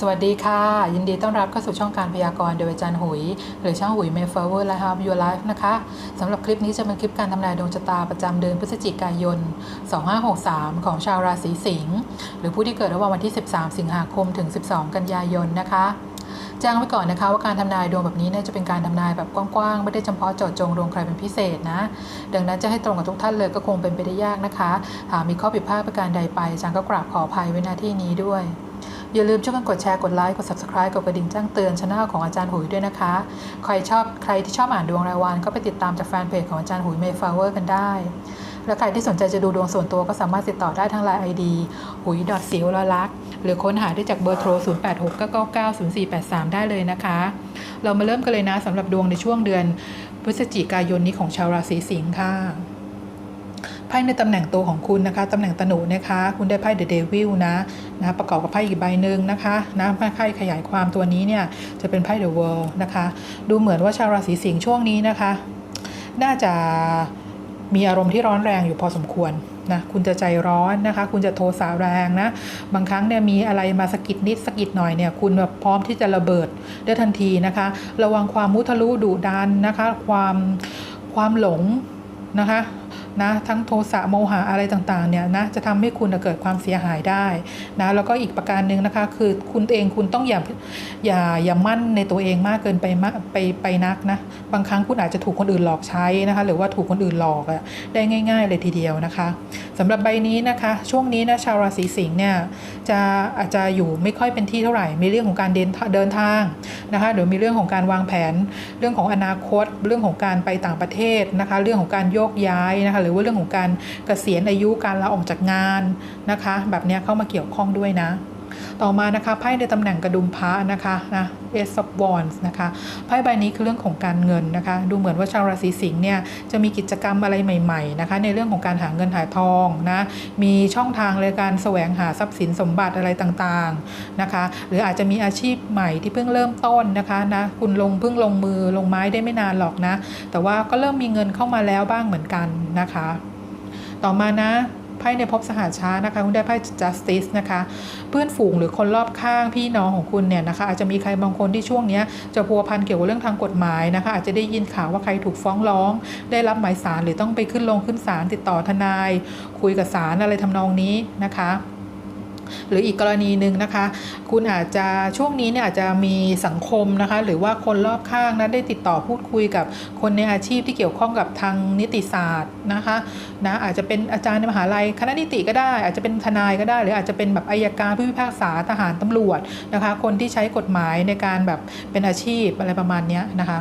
สวัสดีค่ะ ยินดีต้อนรับเข้าสู่ช่องการพยากรณ์โดยอาจารย์หุย หรือช่างหุย Mayflower และ Help Your Life นะคะสำหรับคลิปนี้จะเป็นคลิปการทำนายดวงชะตาประจำเดือนพฤศจิกายน 2563 ของชาวราศีสิงห์หรือผู้ที่เกิดระหว่างวันที่ 13 สิงหาคมถึง 12 กันยายนนะคะแจ้งไว้ก่อนนะคะว่าการทำนายดวงแบบนี้เนี่ยจะเป็นการทำนายแบบกว้างๆ ไม่ได้เฉพาะเจาะจงดวงใครเป็นพิเศษนะ ดังนั้นจะให้ตรงกับทุกท่านเลยก็คงเป็นไปได้ยากนะคะ หากมีข้อผิดพลาดประการใดไปอาจารย์ก็กราบขออภัยไว้หน้าที่นี้ด้วย อย่าลืมช่วยกันกดแชร์กดไลค์กด subscribe กดกระดิ่งแจ้งเตือนช่องของอาจารย์หุยด้วยนะคะ ใครชอบใครที่ชอบอ่านดวงรายวัน ก็ไปติดตามจากแฟนเพจของอาจารย์หุย Mayflower กันได้ และใครที่สนใจจะดูดวงส่วนตัวก็สามารถติดต่อได้ทางไลน์ ID หุยดอทสิวลลักษ์หรือค้นหาได้จากเบอร์โทร 0869990483 ได้เลยนะคะ เรามาเริ่มกันเลยนะสำหรับดวงในช่วงเดือนพฤศจิกายนนี้ของชาวราศีสิงค์ค่ะ ไพ่ในตำแหน่งตัวของคุณนะคะตำแหน่งตนุนะคะ คุณได้ไพ่เดอะเดวิลนะนะประกอบกับไพ่อีกใบหนึ่งนะคะนะไพ่ขยายความตัวนี้เนี่ยจะเป็นไพ่เดอะเวิลด์นะคะ ดูเหมือนว่าชาวราศีสิงห์ช่วงนี้นะคะ น่าจะมีอารมณ์ที่ร้อนแรงอยู่พอสมควรนะคุณจะใจร้อนนะคะ คุณจะโทสะแรงนะ บางครั้งเนี่ยมีอะไรมาสะกิดนิดสะกิดหน่อยเนี่ยคุณแบบพร้อมที่จะระเบิดได้ทันทีนะคะ ระวังความมุทะลุดุดันนะคะ ความความหลงนะคะ นะทั้งโทสะโมหะอะไรต่างๆเนี่ยนะจะทำให้คุณเกิดความเสียหายได้นะแล้วก็อีกประการหนึ่งนะคะ คือคุณเองคุณต้องอย่าอย่าอย่ามั่นในตัวเองมากเกินไปมากไปไปนักนะบางครั้งคุณอาจจะถูกคนอื่นหลอกใช้นะคะ หรือว่าถูกคนอื่นหลอกอะได้ง่าย ๆ เลยทีเดียวนะคะสำหรับใบนี้นะคะช่วงนี้นะชาวราศีสิงห์เนี่ยจะอาจจะอยู่ไม่ค่อยเป็นที่เท่าไหร่มีเรื่องของการเดินเดินทางนะคะหรือมีเรื่องของการวางแผน เรื่องของอนาคต เรื่องของการไปต่างประเทศนะคะ เรื่องของการโยกย้ายนะคะหรือว่าเรื่องของการเกษียณอายุการลาออกจากงานนะคะ แบบนี้เข้ามาเกี่ยวข้องด้วยนะ ต่อมานะคะไพ่ในตำแหน่งกระดุมพระนะคะนะ Ace of Wands นะคะไพ่ใบนี้คือเรื่องของการเงินนะคะ ดูเหมือนว่าชาวราศีสิงห์เนี่ยจะมีกิจกรรมอะไรใหม่ๆนะคะ ในเรื่องของการหาเงินหาทองนะมีช่องทางเลยการแสวงหาทรัพย์สินสมบัติอะไรต่างๆนะคะ หรืออาจจะมีอาชีพใหม่ที่เพิ่งเริ่มต้นนะคะนะคุณลงเพิ่งลงมือลงไม้ได้ไม่นานหรอกนะ แต่ว่าก็เริ่มมีเงินเข้ามาแล้วบ้างเหมือนกันนะคะ ต่อมานะ ไพ่ในภพสหาชานะคะ คุณได้ไพ่ justice นะคะ เพื่อนฝูงหรือคนรอบข้างพี่น้องของคุณเนี่ยนะคะอาจจะมีใครบางคนที่ช่วงนี้จะพัวพันเกี่ยวกับเรื่องทางกฎหมายนะคะ อาจจะได้ยินข่าวว่าใครถูกฟ้องร้อง ได้รับหมายสารหรือต้องไปขึ้นลงขึ้นศาลติดต่อทนาย คุยกับศาลอะไรทำนองนี้นะคะ หรืออีกกรณีหนึ่งนะคะ คุณอาจจะช่วงนี้เนี่ยอาจจะมีสังคมนะคะ หรือว่าคนรอบข้างนะได้ติดต่อพูดคุยกับคนในอาชีพที่เกี่ยวข้องกับทางนิติศาสตร์นะคะนะอาจจะเป็นอาจารย์ในมหาลัยคณะนิติก็ได้ อาจจะเป็นทนายก็ได้ หรืออาจจะเป็นแบบอายการผู้พิพากษาทหารตำรวจนะคะ คนที่ใช้กฎหมายในการแบบเป็นอาชีพอะไรประมาณนี้นะคะ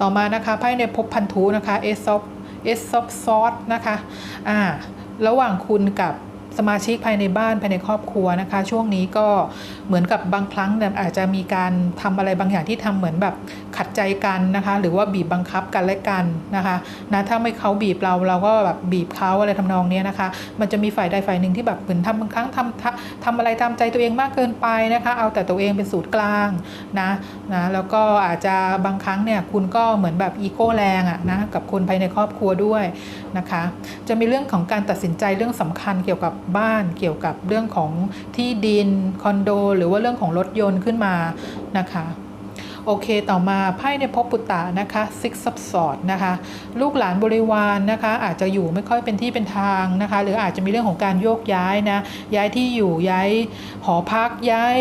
ต่อมานะคะไพ่ในภพพันธุนะคะเอสซอฟเอสซอฟซอสนะคะอ่าระหว่างคุณกับ สมาชิกภายในบ้านภายในครอบครัวนะคะ ช่วงนี้ก็เหมือนกับบางครั้งอาจจะมีการทำอะไรบางอย่างที่ทำเหมือนแบบขัดใจกันนะคะหรือว่าบีบบังคับกันและกันนะคะนะถ้าไม่เขาบีบเราเราก็แบบบีบเขาอะไรทำนองนี้นะคะ มันจะมีฝ่ายใดฝ่ายหนึ่งที่แบบเหมือนทำบางครั้งทำทำทำอะไรตามใจตัวเองมากเกินไปนะคะเอาแต่ตัวเองเป็นศูนย์กลางนะนะแล้วก็อาจจะบางครั้งเนี่ยคุณก็เหมือนแบบอีโก้แรงอะนะกับคนภายในครอบครัวด้วยนะคะ จะมีเรื่องของการตัดสินใจเรื่องสำคัญเกี่ยวกับบ้านเกี่ยวกับเรื่องของที่ดินคอนโด หรือว่าเรื่องของรถยนต์ขึ้นมานะคะ โอเคต่อมาไพ่ในภพปุตตะนะคะ Six of Swords นะคะลูกหลานบริวารนนะคะ อาจจะอยู่ไม่ค่อยเป็นที่เป็นทางนะคะ หรืออาจจะมีเรื่องของการโยกย้ายนะย้ายที่อยู่ย้ายหอพักย้าย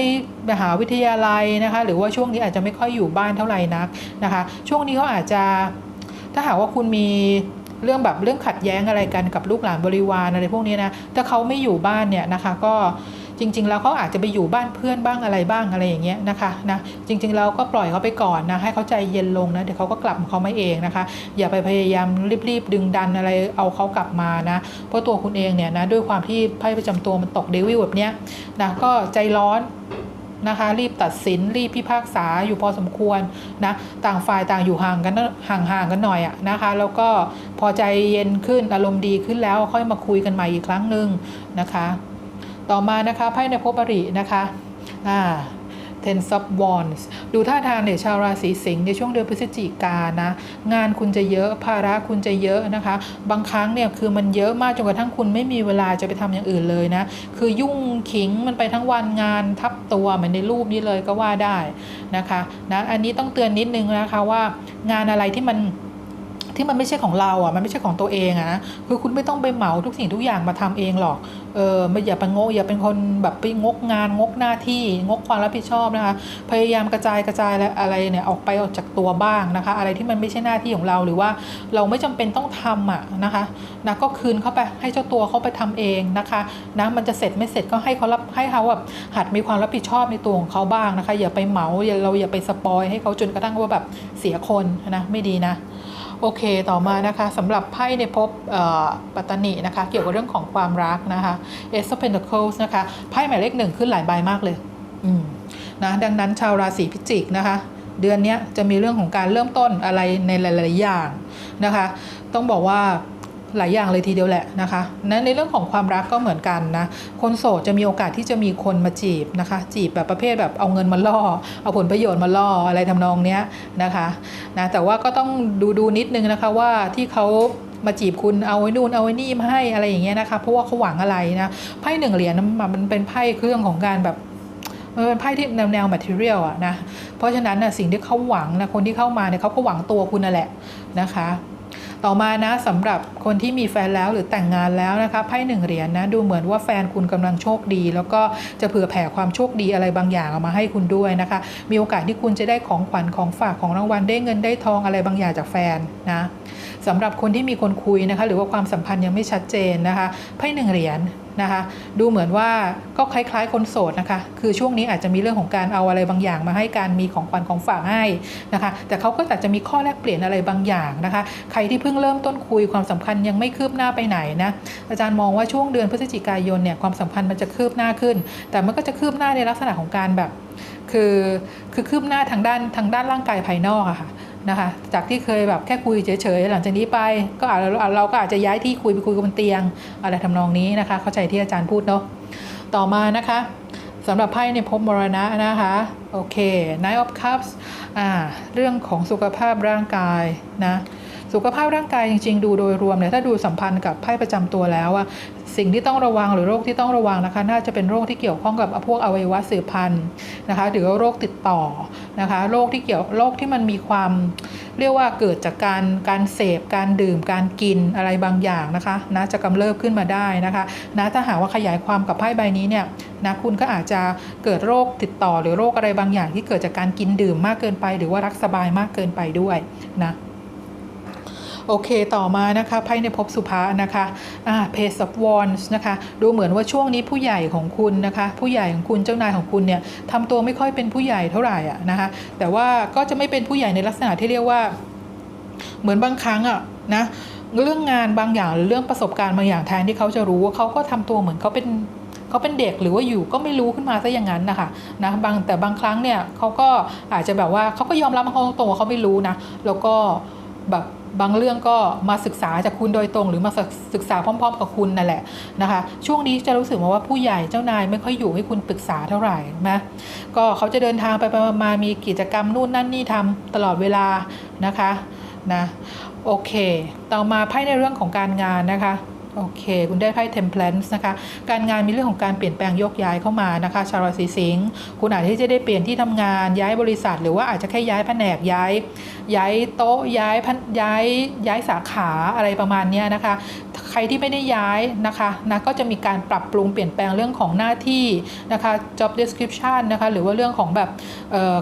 มหาวิทยาลัยนะคะ หรือว่าช่วงนี้อาจจะไม่ค่อยอยู่บ้านเท่าไหร่นักนะคะ ช่วงนี้เขาอาจจะถ้าหากว่าคุณมีเรื่องแบบเรื่องขัดแย้งอะไรกันกับลูกหลานบริวารอะไรพวกนี้นะถ้าเขาไม่อยู่บ้านเนี่ยนะคะก็ จริง ๆ แล้วเขาอาจจะไปอยู่บ้านเพื่อนบ้างอะไรบ้างอะไรอย่างเงี้ยนะคะนะจริง ๆ เราก็ปล่อยเขาไปก่อนนะให้เขาใจเย็นลงนะเดี๋ยวเขาก็กลับเขามาเองนะคะ อย่าไปพยายามรีบๆดึงดันอะไรเอาเขากลับมานะเพราะตัวคุณเองเนี่ยนะด้วยความที่ไพ่ประจำตัวมันตกเดวิลแบบเนี้ยนะก็ใจร้อนนะคะรีบตัดสินรีบพิพากษาอยู่พอสมควรนะต่างฝ่ายต่างอยู่ห่างกันห่างๆกันหน่อยอะนะคะ แล้วก็พอใจเย็นขึ้นอารมณ์ดีขึ้นแล้วค่อยมาคุยกันใหม่อีกครั้งหนึ่งนะคะ ต่อมานะคะไพ่ในภพอรินะคะอ่า Ten of Wands ดูท่าทางเนี่ยชาวราศีสิงห์ในช่วงเดือนพฤศจิกานนะ งานคุณจะเยอะภาระคุณจะเยอะนะคะ บางครั้งเนี่ยคือมันเยอะมากจนกระทั่งคุณไม่มีเวลาจะไปทำอย่างอื่นเลยนะ คือยุ่งขิงมันไปทั้งวันงานทับตัวเหมือนในรูปนี้เลยก็ว่าได้นะคะนะอันนี้ต้องเตือนนิดนึงนะคะว่างานอะไรที่มัน ที่มันไม่ใช่ของเราอะมันไม่ใช่ของตัวเองอะนะคือคุณไม่ต้องไปเหมาทุกสิ่งทุกอย่างมาทำเองหรอกเออไม่อย่าไปงกอย่าเป็นคนแบบไปงกงานงกหน้าที่งกความรับผิดชอบนะคะ พยายามกระจายกระจายอะไรเนี่ยออกไปออกจากตัวบ้างนะคะ อะไรที่มันไม่ใช่หน้าที่ของเราหรือว่าเราไม่จำเป็นต้องทำอะนะคะนะก็คืนเข้าไปให้เจ้าตัวเขาไปทำเองนะคะนะมันจะเสร็จไม่เสร็จก็ให้เขารับให้เขาแบบหัดมีความรับผิดชอบในตัวของเขาบ้างนะคะ อย่าไปเหมาอย่าเราอย่าไปสปอยให้เขาจนกระทั่งว่าแบบเสียคนนะไม่ดีนะ โอเคต่อมานะคะสำหรับไพ่ในภพเอ่อปัตตนินะคะ เกี่ยวกับเรื่องของความรักนะคะ Ace of Pentacles นะคะไพ่หมายเลขหนึ่งขึ้นหลายใบมากเลยอืมนะดังนั้นชาวราศีพิจิกนะคะ เดือนนี้จะมีเรื่องของการเริ่มต้นอะไรในหลาย ๆ อย่างนะคะ ต้องบอกว่า หลายอย่างเลยทีเดียวแหละนะคะนั้นในเรื่องของความรักก็เหมือนกันนะ คนโสดจะมีโอกาสที่จะมีคนมาจีบนะคะ จีบแบบประเภทแบบเอาเงินมาล่อ เอาผลประโยชน์มาล่ออะไรทำนองเนี้ยนะคะนะแต่ว่าก็ต้องดูดูนิดนึงนะคะว่าที่เขามาจีบคุณเอาไว้นู่นเอาไว้นี่มาให้อะไรอย่างเงี้ยนะคะ เพราะว่าเขาหวังอะไรนะไพ่หนึ่งเหรียญมันมันเป็นไพ่เครื่องของการแบบมันเป็นไพ่ที่แนวแนว material อะนะ เพราะฉะนั้นนะสิ่งที่เขาหวังนะคนที่เข้ามาเนี่ยเขาก็หวังตัวคุณนั่นแหละนะคะ ต่อมานะสำหรับคนที่มีแฟนแล้วหรือแต่งงานแล้วนะคะไพ่หนึ่งเหรียญนะดูเหมือนว่าแฟนคุณกำลังโชคดี แล้วก็จะเผื่อแผ่ความโชคดีอะไรบางอย่างออกมาให้คุณด้วยนะคะ มีโอกาสที่คุณจะได้ของขวัญของฝากของรางวัลได้เงินได้ทองอะไรบางอย่างจากแฟนนะสำหรับคนที่มีคนคุยนะคะ หรือว่าความสัมพันธ์ยังไม่ชัดเจนนะคะไพ่หนึ่งเหรียญนะคะดูเหมือนว่าก็คล้ายๆ คนโสดนะคะ คือช่วงนี้อาจจะมีเรื่องของการเอาอะไรบางอย่างมาให้การมีของขวัญของฝากให้นะคะ แต่เขาก็อาจจะมีข้อแลกเปลี่ยนอะไรบางอย่างนะคะ ใครที่เพิ่งเริ่มต้นคุยความสัมพันธ์ยังไม่คืบหน้าไปไหนนะอาจารย์มองว่าช่วงเดือนพฤศจิกายนเนี่ยความสัมพันธ์มันจะคืบหน้าขึ้น แต่มันก็จะคืบหน้าในลักษณะของการแบบ คือคือคืบหน้าทางด้านทางด้านร่างกายภายนอกอะค่ะ นะคะจากที่เคยแบบแค่คุยเฉยๆหลังจากนี้ไป ก็อาจเราเราก็อาจจะย้ายที่คุยไปคุยกับบนเตียง อะไรทำนองนี้นะคะ เข้าใจที่อาจารย์พูดเนาะต่อมานะคะสำหรับไพ่ในภพมรณะนะคะโอเค Nine of Cups อ่าเรื่องของสุขภาพร่างกายนะ สุขภาพร่างกายจริงๆ ดูโดยรวมเนี่ยถ้าดูสัมพันธ์กับไพ่ประจำตัวแล้วอะสิ่งที่ต้องระวังหรือโรคที่ต้องระวังนะคะ น่าจะเป็นโรคที่เกี่ยวข้องกับพวกอวัยวะสืบพันธุ์นะคะหรือว่าโรคติดต่อนะคะโรคที่เกี่ยวโรคที่มันมีความเรียกว่าเกิดจากการการเสพการดื่มการกินอะไรบางอย่างนะคะนะจะกำเริบขึ้นมาได้นะคะนะถ้าหากว่าขยายความกับไพ่ใบนี้เนี่ยนะคุณก็อาจจะเกิดโรคติดต่อหรือโรคอะไรบางอย่างที่เกิดจากการกินดื่มมากเกินไป หรือว่ารักสบายมากเกินไปด้วยนะ โอเคต่อมานะคะไพ่ในภพสุภานะคะอ่า Page of Wands นะคะดูเหมือนว่าช่วงนี้ผู้ใหญ่ของคุณนะคะ ผู้ใหญ่ของคุณเจ้านายของคุณเนี่ยทำตัวไม่ค่อยเป็นผู้ใหญ่เท่าไหร่อะนะคะแต่ว่าก็จะไม่เป็นผู้ใหญ่ในลักษณะที่เรียกว่า เหมือนบางครั้งอะนะเรื่องงานบางอย่างหรือเรื่องประสบการณ์บางอย่างแทนที่เขาจะรู้ว่าเขาก็ทำตัวเหมือนเขาเป็นเขาเป็นเด็กหรือว่าอยู่ก็ไม่รู้ขึ้นมาซะอย่างนั้นนะคะนะบางแต่บางครั้งเนี่ยเขาก็อาจจะแบบว่าเขาก็ยอมรับเขาตรงๆว่าเขาไม่รู้นะแล้วก็แบบ บางเรื่องก็มาศึกษาจากคุณโดยตรง หรือมาศึกษาพร้อม ๆ กับคุณนั่นแหละนะคะ ช่วงนี้จะรู้สึกมาว่าผู้ใหญ่เจ้านายไม่ค่อยอยู่ให้คุณปรึกษาเท่าไหร่นะก็เขาจะเดินทางไปไปมามีกิจกรรมนู่นนั่นนี่ทำตลอดเวลานะคะนะโอเค ต่อมาไพ่ในเรื่องของการงานนะคะ โอเค คุณได้ไพ่ Temperance นะคะ การงานมีเรื่องของการเปลี่ยนแปลงโยกย้ายเข้ามานะคะ ชาวราศีสิงห์คุณอาจที่จะได้เปลี่ยนที่ทำงานย้ายบริษัท หรือว่าอาจจะแค่ย้ายแผนกย้าย ย้ายโต๊ะย้ายพันย้ายย้ายสาขาอะไรประมาณนี้นะคะ ใครที่ไม่ได้ย้ายนะคะนะก็จะมีการปรับปรุงเปลี่ยนแปลงเรื่องของหน้าที่นะคะ job description นะคะหรือว่าเรื่องของแบบ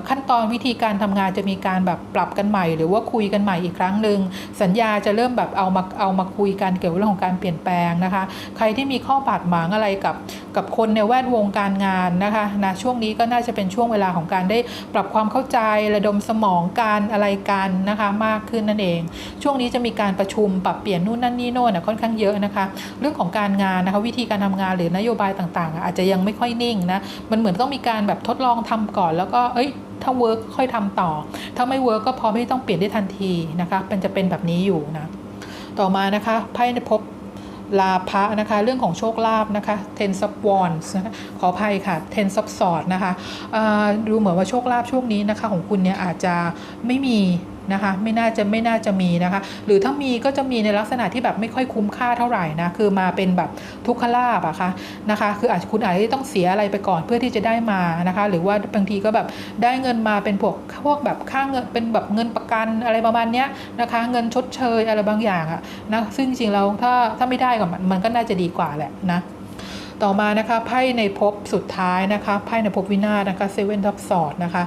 ขั้นตอนวิธีการทำงานจะมีการแบบปรับกันใหม่ หรือว่าคุยกันใหม่อีกครั้งหนึ่งสัญญาจะเริ่มแบบเอามาเอามาคุยกันเกี่ยวกับเรื่องของการเปลี่ยนแปลงนะคะ ใครที่มีข้อบาดหมางอะไรกับกับคนในแวดวงการงานนะคะนะช่วงนี้ก็น่าจะเป็นช่วงเวลาของการได้ปรับความเข้าใจระดมสมองการอะไรกันนะคะมากขึ้นนั่นเอง ช่วงนี้จะมีการประชุมปรับเปลี่ยนนู่นนั่นนี่โน่นค่อนข้างเยอะนะคะ เรื่องของการงานนะคะวิธีการทำงานหรือนโยบายต่างๆ อาจจะยังไม่ค่อยนิ่งนะมันเหมือนต้องมีการแบบทดลองทำก่อนแล้วก็เอ้ยถ้าเวิร์กค่อยทำต่อ ถ้าไม่เวิร์กก็พร้อมที่ต้องเปลี่ยนได้ทันทีนะคะเป็นจะเป็นแบบนี้อยู่นะต่อมานะคะไพ่ในภพ ลาภะนะคะ เรื่องของโชคลาภนะคะ ten of wands นะคะขออภัยค่ะ ten of swords นะคะดูเหมือนว่าโชคลาภช่วงนี้นะคะของคุณเนี่ยอาจจะไม่มี นะคะไม่น่าจะไม่น่าจะมีนะคะ หรือถ้ามีก็จะมีในลักษณะที่แบบไม่ค่อยคุ้มค่าเท่าไหร่นะคือมาเป็นแบบทุกขลาบอะคะนะคะ คืออาจจะคุณอาจจะต้องเสียอะไรไปก่อนเพื่อที่จะได้มานะคะ หรือว่าบางทีก็แบบได้เงินมาเป็นพวกพวกแบบค่าเงินเป็นแบบเงินประกันอะไรประมาณเนี้ยนะคะ เงินชดเชยอะไรบางอย่างอะนะซึ่งจริงๆแล้วถ้าถ้าไม่ได้ก็มันมันก็น่าจะดีกว่าแหละนะ ต่อมานะคะไพ่ในภพสุดท้ายนะคะไพ่ในภพวินาศนะคะเซเว่นทับสอดนะคะ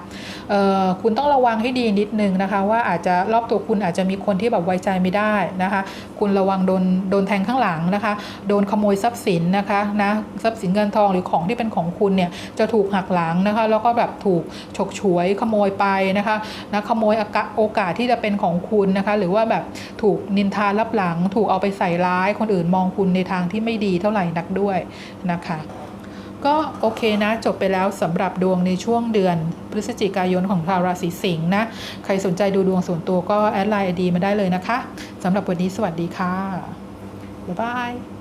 คุณต้องระวังให้ดีนิดนึงนะคะ ว่าอาจจะรอบตัวคุณอาจจะมีคนที่แบบไว้ใจไม่ได้นะคะ คุณระวังโดนโดนแทงข้างหลังนะคะ โดนขโมยทรัพย์สินนะคะนะทรัพย์สินเงินทองหรือของที่เป็นของคุณเนี่ยจะถูกหักหลังนะคะ แล้วก็แบบถูกฉกฉวยขโมยไปนะคะนะขโมยโอกาสโอกาสที่จะเป็นของคุณนะคะ หรือว่าแบบถูกนินทารับหลัง ถูกเอาไปใส่ร้ายคนอื่นมองคุณในทางที่ไม่ดีเท่าไหร่นักด้วยนะคะ ก็โอเคนะจบไปแล้วสำหรับดวงในช่วงเดือน พฤศจิกายนของชาวราศีสิงห์นะ ใครสนใจดูดวงส่วนตัวก็แอดไลน์ดีมาได้เลยนะคะสำหรับวันนี้สวัสดีค่ะ บ๊ายบาย